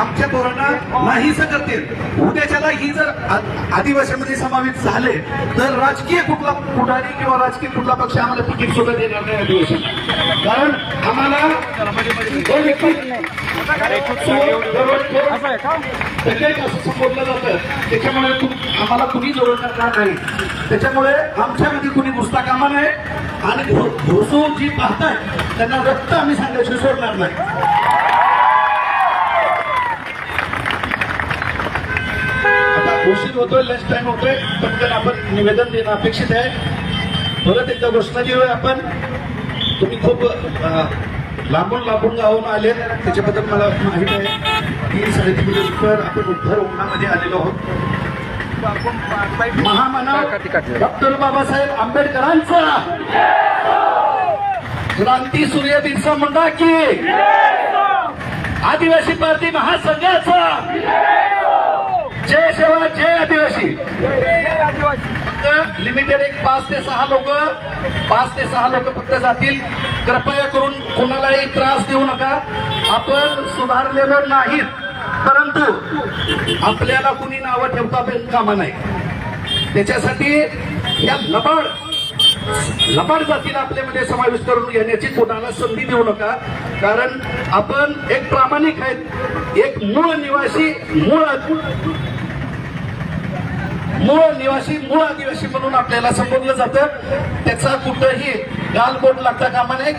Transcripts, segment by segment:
आमच्या पोरांना नाहीसं करतील उद्याच्याला ही जर आ- आदिवासीमध्ये समावेश झाले तर राजकीय कुठला पुढारी किंवा राजकीय कुठला पक्ष आम्हाला तिकीट सुद्धा देणार नाही आदिवासी. कारण आम्हाला असं संबोधलं जातं. त्याच्यामुळे आम्हाला कुणी जोडणार नाही. त्याच्यामुळे आमच्यामध्ये कुणी घुसता कामा नये आणि घु- घुसून जी पाहताय त्यांना रक्त आम्ही सांगायची सोडणार नाही. उशीर होतोय लंच टाइम होतोय पटकन आपण निवेदन देणं अपेक्षित आहे. परत एकदा घोषणा देऊया आपण. तुम्ही खूप लांबून लांबून गावून आले त्याच्याबद्दल मला माहीत आहे तीन साडेतीन दिवसभर आपण उद्धर उन्हामध्ये आलेलो आहोत. महामानव डॉक्टर बाबासाहेब आंबेडकरांचा क्रांती सूर्य बिरसा मुंडा की. आदिवासी पार्टी महासंघाचा जय सेवा जय आदिवासी. फक्त लिमिटेड एक पाच ते सहा लोक पाच ते सहा लोक फक्त जातील. कृपया करून कोणालाही त्रास देऊ नका. आपण सुधारलेलो नाहीत परंतु आपल्याला कुणी नावं ठेवता कामा नाही. त्याच्यासाठी या लबाड लबाड जातीला आपल्यामध्ये समावेश करून घेण्याची कोणाला संधी देऊ नका. कारण आपण एक प्रामाणिक आहेत. एक मूळ निवासी मूळ मूळ निवासी मूळ आदिवासी म्हणून आपल्याला संबोधलं जातं. त्याचा कुठंही गालबोट लागता कामा नये.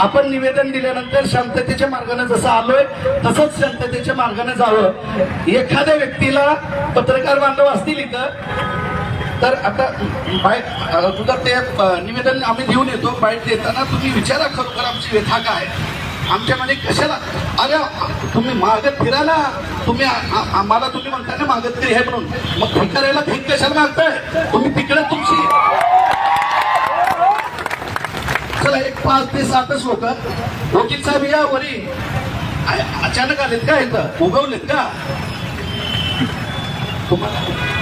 आपण निवेदन दिल्यानंतर शांततेच्या मार्गाने जसं आलोय तसंच शांततेच्या मार्गाने जावं. एखाद्या व्यक्तीला पत्रकार बांधव असतील इथं तर आता बाईट तुझं ते निवेदन आम्ही देऊन येतो. बाईक देताना तुम्ही विचारा खरोखर आमची व्यथा काय आमच्यामध्ये कशाला? अरे तुम्ही मागत फिरायला तुम्ही आम्हाला तुम्ही म्हणता ना मागत फिरी हे म्हणून. मग भिकाऱ्याला भीक कशाला मागताय? तुम्ही तिकडे तुमची चला एक पाच ते सातच लोक. वकील साहेब या वरी. अचानक आलेत का इथं? उगवलेत का? तुम्हाला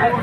Hello.